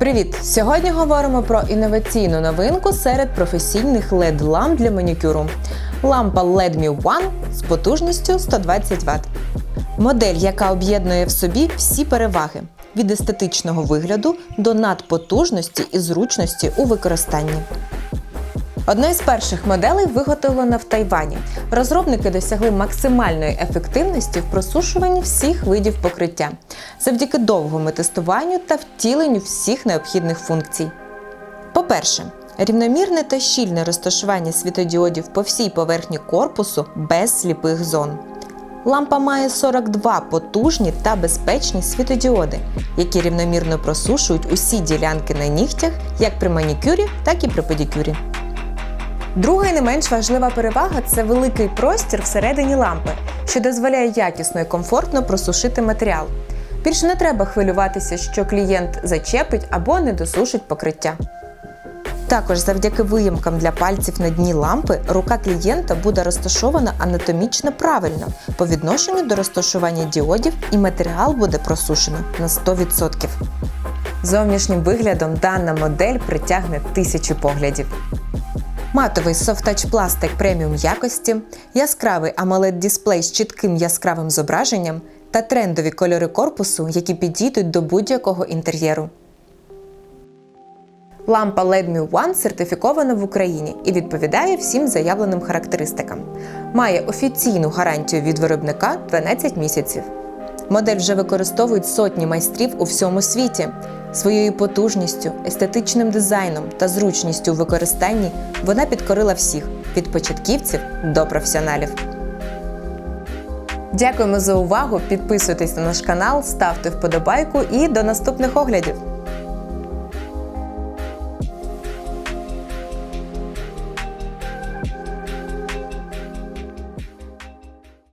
Привіт! Сьогодні говоримо про інноваційну новинку серед професійних led ламп для манікюру. Лампа LED Mi One з потужністю 120 Вт. Модель, яка об'єднує в собі всі переваги від естетичного вигляду до надпотужності і зручності у використанні. Одна із перших моделей виготовлена в Тайвані. Розробники досягли максимальної ефективності в просушуванні всіх видів покриття завдяки довгому тестуванню та втіленню всіх необхідних функцій. По-перше, рівномірне та щільне розташування світодіодів по всій поверхні корпусу без сліпих зон. Лампа має 42 потужні та безпечні світодіоди, які рівномірно просушують усі ділянки на нігтях як при манікюрі, так і при педикюрі. Друга і не менш важлива перевага це великий простір всередині лампи, що дозволяє якісно і комфортно просушити матеріал. Більше не треба хвилюватися, що клієнт зачепить або не досушить покриття. Також завдяки виїмкам для пальців на дні лампи рука клієнта буде розташована анатомічно правильно по відношенню до розташування діодів і матеріал буде просушено на 100%. Зовнішнім виглядом дана модель притягне тисячі поглядів. Матовий Touch Plastic преміум якості, яскравий amoled дисплей з чітким яскравим зображенням та трендові кольори корпусу, які підійдуть до будь-якого інтер'єру. Лампа LED Me One сертифікована в Україні і відповідає всім заявленим характеристикам. Має офіційну гарантію від виробника 12 місяців. Модель вже використовують сотні майстрів у всьому світі. Своєю потужністю, естетичним дизайном та зручністю у використанні вона підкорила всіх від початківців до професіоналів. Дякуємо за увагу! Підписуйтесь на наш канал, ставте вподобайку і до наступних оглядів!